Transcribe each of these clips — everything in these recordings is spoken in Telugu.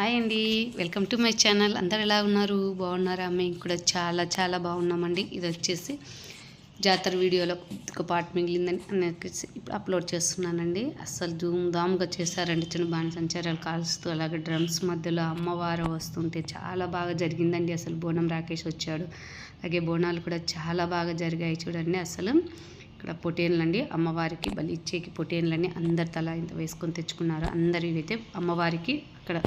హాయ్ అండి. Welcome to my channel. అందరు ఎలా ఉన్నారు? బాగున్నారా? మేము కూడా చాలా చాలా బాగున్నామండి. ఇది వచ్చేసి జాతర వీడియోలో ఒక పార్ట్ మిగిలిందని అనేసి ఇప్పుడు అప్లోడ్ చేస్తున్నానండి. అస్సలు ధూమ్ ధామ్గా చేశారండి. చిన్న బాణ సంచారాలు కాలుస్తూ అలాగే డ్రమ్స్ మధ్యలో అమ్మవారు వస్తుంటే చాలా బాగా జరిగిందండి. అసలు బోనం రాకేష్ వచ్చాడు. అలాగే బోనాలు కూడా చాలా బాగా జరిగాయి చూడండి. అసలు ఇక్కడ పొటేన్లండి. అమ్మవారికి బలి ఇచ్చేకి పొటేన్లని అందరు తల ఇంత వేసుకొని తెచ్చుకున్నారు. అందరి అయితే అమ్మవారికి అక్కడ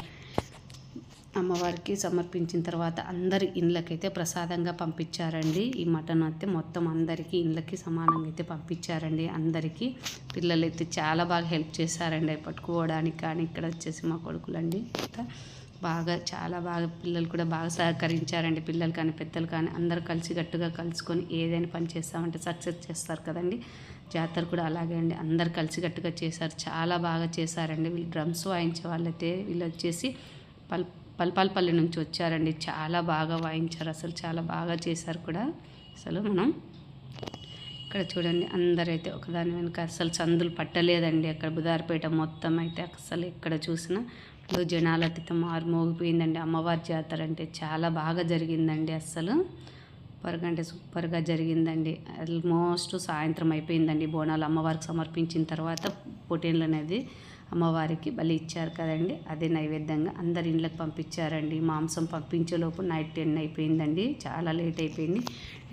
అమ్మవారికి సమర్పించిన తర్వాత అందరి ఇండ్లకైతే ప్రసాదంగా పంపించారండి. ఈ మటన్ అయితే మొత్తం అందరికీ ఇండ్లకి సమానంగా అయితే పంపించారండి. అందరికీ పిల్లలు అయితే చాలా బాగా హెల్ప్ చేశారండి. అవి పట్టుకోవడానికి కానీ ఇక్కడ వచ్చేసి మా కొడుకులండి. బాగా చాలా బాగా పిల్లలు కూడా బాగా సహకరించారండి. పిల్లలు కానీ పెద్దలు కానీ అందరూ కలిసి గట్టుగా కలుసుకొని ఏదైనా పని చేస్తామంటే సక్సెస్ చేస్తారు కదండి. జాతర కూడా అలాగే అండి. అందరు కలిసికట్టుగా చేశారు. చాలా బాగా చేశారండి. వీళ్ళు డ్రమ్స్ వాయించే వాళ్ళైతే వీళ్ళు వచ్చేసి పల్ పల్పాలపల్లి నుంచి వచ్చారండి. చాలా బాగా వాయించారు. అసలు చాలా బాగా చేశారు కూడా. అసలు మనం ఇక్కడ చూడండి అందరైతే ఒకదాని వెనుక అసలు సందులు పట్టలేదండి. అక్కడ బుధారపేట మొత్తం అయితే అసలు ఎక్కడ చూసినా జనాలు అయితే మారు మోగిపోయిందండి. అమ్మవారి జాతర అంటే చాలా బాగా జరిగిందండి అస్సలు సూపర్గా అంటే సూపర్గా జరిగిందండి. ఆల్మోస్ట్ సాయంత్రం అయిపోయిందండి బోనాలు. అమ్మవారికి సమర్పించిన తర్వాత పొటేన్లు అనేది అమ్మవారికి బలి ఇచ్చారు కదండి. అదే నైవేద్యంగా అందరి ఇండ్లకు పంపించారండి. మాంసం పంపించేలోపు నైట్ టెన్ అయిపోయిందండి. చాలా లేట్ అయిపోయింది.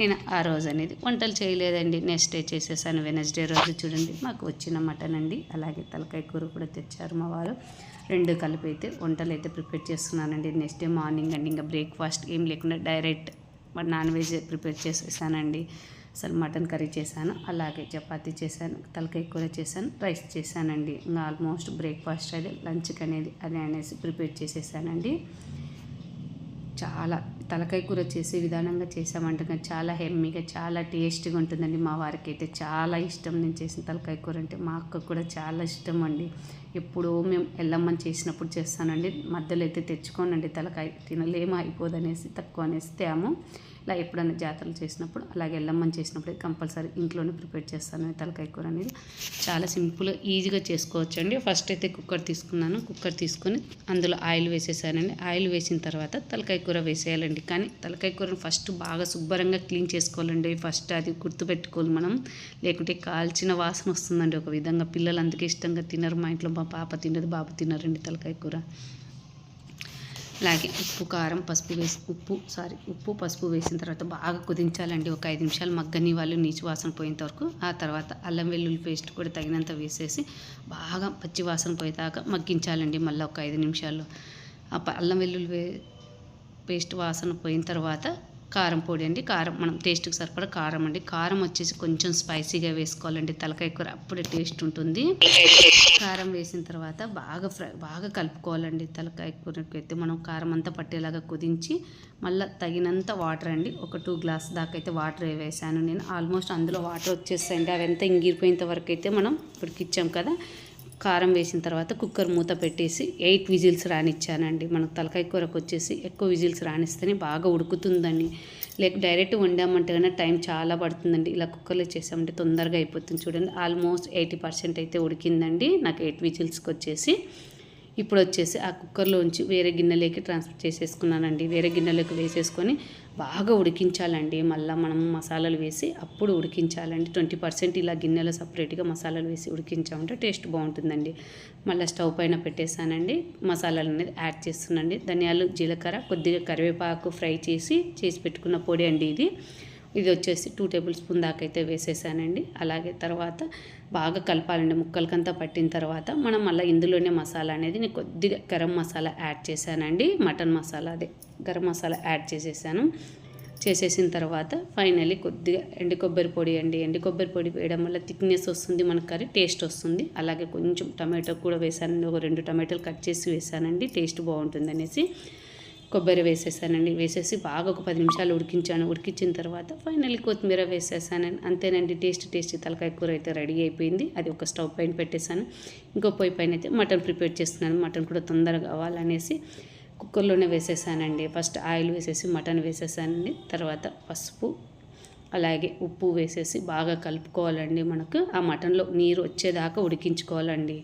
నేను ఆ రోజు అనేది వంటలు చేయలేదండి. నెక్స్ట్ డే చేసేసాను. వెనస్డే రోజు చూడండి. మాకు వచ్చిన మటన్ అండి. అలాగే తలకాయ కూర కూడా తెచ్చారు మా వారు. రెండు కలిపి అయితే వంటలు అయితే ప్రిపేర్ చేస్తున్నానండి. నెక్స్ట్ డే మార్నింగ్ అండి. ఇంకా బ్రేక్ఫాస్ట్ ఏం లేకుండా డైరెక్ట్ నాన్ వెజ్ ప్రిపేర్ చేసేసానండి. అసలు మటన్ కర్రీ చేశాను అలాగే చపాతీ చేశాను తలకాయ కూర చేశాను రైస్ చేశానండి. ఇంకా ఆల్మోస్ట్ బ్రేక్ఫాస్ట్ అది లంచ్కి అనేది అది అనేసి ప్రిపేర్ చేసేసానండి. చాలా తలకాయ కూర చేసే విధానంగా చేసామంటే చాలా హెమ్మీగా చాలా టేస్టీగా ఉంటుందండి మా వారికి అయితే. చాలా ఇష్టం నేను చేసిన తలకాయ కూర అంటే మా అక్క కూడా చాలా ఇష్టం అండి. ఎప్పుడో మేము ఎల్లమ్మని చేసినప్పుడు చేస్తానండి. మధ్యలో అయితే తెచ్చుకోనండి తలకాయ తినలేమో అయిపోదనేసి తక్కువ అనేసి తేము. ఇలా ఎప్పుడైనా జాతరలు చేసినప్పుడు అలాగే ఎల్లమ్మని చేసినప్పుడు కంపల్సరీ ఇంట్లోనే ప్రిపేర్ చేస్తాను తలకాయ కూర అనేది. చాలా సింపుల్ ఈజీగా చేసుకోవచ్చు అండి ఫస్ట్ అయితే కుక్కర్ తీసుకున్నాను. కుక్కర్ తీసుకొని అందులో ఆయిల్ వేసేసానండి. ఆయిల్ వేసిన తర్వాత తలకాయ కూర వేసేయాలండి. కానీ తలకాయ కూరను ఫస్ట్ బాగా శుభ్రంగా క్లీన్ చేసుకోవాలండి. ఫస్ట్ అది గుర్తుపెట్టుకోవాలి మనం. లేకుంటే కాల్చిన వాసన వస్తుందండి ఒక విధంగా. పిల్లలు అందుకే ఇష్టంగా తినరు. మా ఇంట్లో మా పాప తినదు బాబు తినరండి తలకాయ కూర. అలాగే ఉప్పు కారం పసుపు వేసి ఉప్పు సారీ ఉప్పు పసుపు వేసిన తర్వాత బాగా కుదించాలండి. ఒక ఐదు నిమిషాలు మగ్గని వాళ్ళు నీచు వాసన పోయేంత వరకు. ఆ తర్వాత అల్లం వెల్లుల్లి పేస్ట్ కూడా తగినంత వేసేసి బాగా పచ్చి వాసన పోయేదాకా మగ్గించాలండి మళ్ళీ ఒక ఐదు నిమిషాలు ఆ అల్లం వెల్లుల్లి పేస్ట్ వాసన పోయిన తర్వాత కారం పొడి అండి కారం మనం టేస్ట్కి సరిపడా కారం అండి. కారం వచ్చేసి కొంచెం స్పైసీగా వేసుకోవాలండి తలకాయ కూర అప్పుడే టేస్ట్ ఉంటుంది. కారం వేసిన తర్వాత బాగా ఫ్రై బాగా కలుపుకోవాలండి తలకాయ కూరకి అయితే. మనం కారం అంతా పట్టేలాగా కుదించి మళ్ళీ తగినంత వాటర్ అండి ఒక టూ గ్లాస్ దాకా అయితే వాటర్ వేసాను నేను. ఆల్మోస్ట్ అందులో వాటర్ వచ్చేస్తాయండి అవంతా ఎంత ఇంగిరిపోయేంత వరకు అయితే మనం ఇప్పటికిచ్చాం కదా. కారం వేసిన తర్వాత కుక్కర్ మూత పెట్టేసి ఎయిట్ విజిల్స్ రానిచ్చానండి. మనకు తలకాయ కూరకు వచ్చేసి ఎక్కువ విజిల్స్ రానిస్తేనే బాగా ఉడుకుతుందండి. లేక డైరెక్ట్ వండామంటే టైం చాలా పడుతుందండి. ఇలా కుక్కర్లో చేసామంటే తొందరగా అయిపోతుంది చూడండి. ఆల్మోస్ట్ ఎయిటీ పర్సెంట్ అయితే ఉడికిందండి. నాకు ఎయిట్ విజిల్స్కి వచ్చేసి ఇప్పుడు వచ్చేసి ఆ కుక్కర్లోంచి వేరే గిన్నెలోకి ట్రాన్స్ఫర్ చేసేసుకున్నానండి. వేరే గిన్నెలోకి వేసేసుకొని బాగా ఉడికించాలండి. మళ్ళీ మనం మసాలాలు వేసి అప్పుడు ఉడికించాలండి. ట్వంటీ పర్సెంట్ ఇలా గిన్నెలో సపరేట్గా మసాలాలు వేసి ఉడికించామంటే టేస్ట్ బాగుంటుందండి. మళ్ళీ స్టవ్ పైన పెట్టేసానండి మసాలాలు అనేది యాడ్ చేస్తున్నాండి ధనియాలు జీలకర్ర కొద్దిగా కరివేపాకు ఫ్రై చేసి చేసి పెట్టుకున్న పొడి అండి ఇది. ఇది వచ్చేసి టూ టేబుల్ స్పూన్ దాకా అయితే వేసేసానండి. అలాగే తర్వాత బాగా కలపాలండి. ముక్కలకంతా పట్టిన తర్వాత మనం మళ్ళీ ఇందులోనే మసాలా అనేది నేను కొద్దిగా గరం మసాలా యాడ్ చేశానండి. మటన్ మసాలా అదే గరం మసాలా యాడ్ చేసేసాను. చేసేసిన తర్వాత ఫైనల్లీ కొద్దిగా ఎండు కొబ్బరి పొడి అండి. ఎండు కొబ్బరి పొడి వేయడం వల్ల థిక్నెస్ వస్తుంది మన కర్రీ టేస్ట్ వస్తుంది. అలాగే కొంచెం టమాటో కూడా వేసానండి. ఒక రెండు టమాటోలు కట్ చేసి వేసానండి. టేస్ట్ బాగుంటుంది అనేసి. కొబ్బరి వేసేసానండి. వేసేసి బాగా ఒక పది నిమిషాలు ఉడికించాను. ఉడికించిన తర్వాత ఫైనల్లీ కొత్తిమీర వేసేసానండి. అంతేనండి టేస్ట్ టేస్ట్ తలకాయ కూర అయితే రెడీ అయిపోయింది. అది ఒక స్టవ్ పైన పెట్టేశాను. ఇంకో పొయ్యి పైన అయితే మటన్ ప్రిపేర్ చేస్తున్నాను. మటన్ కూడా తొందరగా కావాలనేసి కుక్కర్లోనే వేసేసానండి. ఫస్ట్ ఆయిల్ వేసేసి మటన్ వేసేసానండి. తర్వాత పసుపు అలాగే ఉప్పు వేసేసి బాగా కలుపుకోవాలండి మనకు. ఆ మటన్లో నీరు వచ్చేదాకా ఉడికించుకోవాలండి.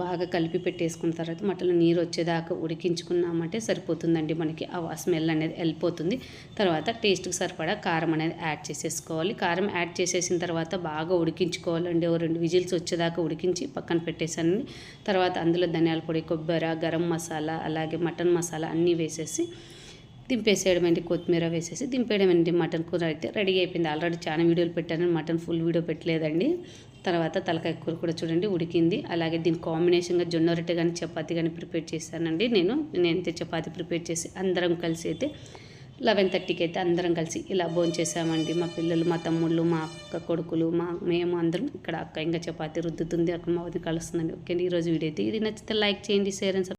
బాగా కలిపి పెట్టేసుకున్న తర్వాత మటన్ నీరు వచ్చేదాకా ఉడికించుకున్నామంటే సరిపోతుందండి మనకి. ఆ స్మెల్ అనేది వెళ్ళిపోతుంది తర్వాత టేస్ట్కి సరిపడా కారం అనేది యాడ్ చేసేసుకోవాలి. కారం యాడ్ చేసేసిన తర్వాత బాగా ఉడికించుకోవాలండి. ఓ రెండు విజిల్స్ వచ్చేదాకా ఉడికించి పక్కన పెట్టేసాను తర్వాత అందులో ధనియాల పొడి కొబ్బరి గరం మసాలా అలాగే మటన్ మసాలా అన్నీ వేసేసి దింపేసేయడమండి కొత్తిమీర వేసేసి దింపేయడం మటన్ కూర అయితే రెడీ అయిపోయింది. ఆల్రెడీ చాలా వీడియోలు పెట్టాను. మటన్ ఫుల్ వీడియో పెట్టలేదండి. తర్వాత తలకాయ కూర కూడా చూడండి ఉడికింది. అలాగే దీని కాంబినేషన్గా జొన్న రొట్టె కానీ చపాతీ కానీ ప్రిపేర్ చేశానండి నేను. నేనైతే చపాతీ ప్రిపేర్ చేసి అందరం కలిసి అయితే లెవెన్ థర్టీకి అయితే అందరం కలిసి ఇలా భోంచేసామండి మా పిల్లలు మా తమ్ముళ్ళు మా అక్క కొడుకులు మా మేము అందరం ఇక్కడ అక్క ఇంకా చపాతీ రుద్దుతుంది. అక్కడ మా వదిన కలుస్తుందండి. ఓకే ఈరోజు వీడియో అయితే. ఇది నచ్చితే లైక్ చేయండి షేర్ అండ్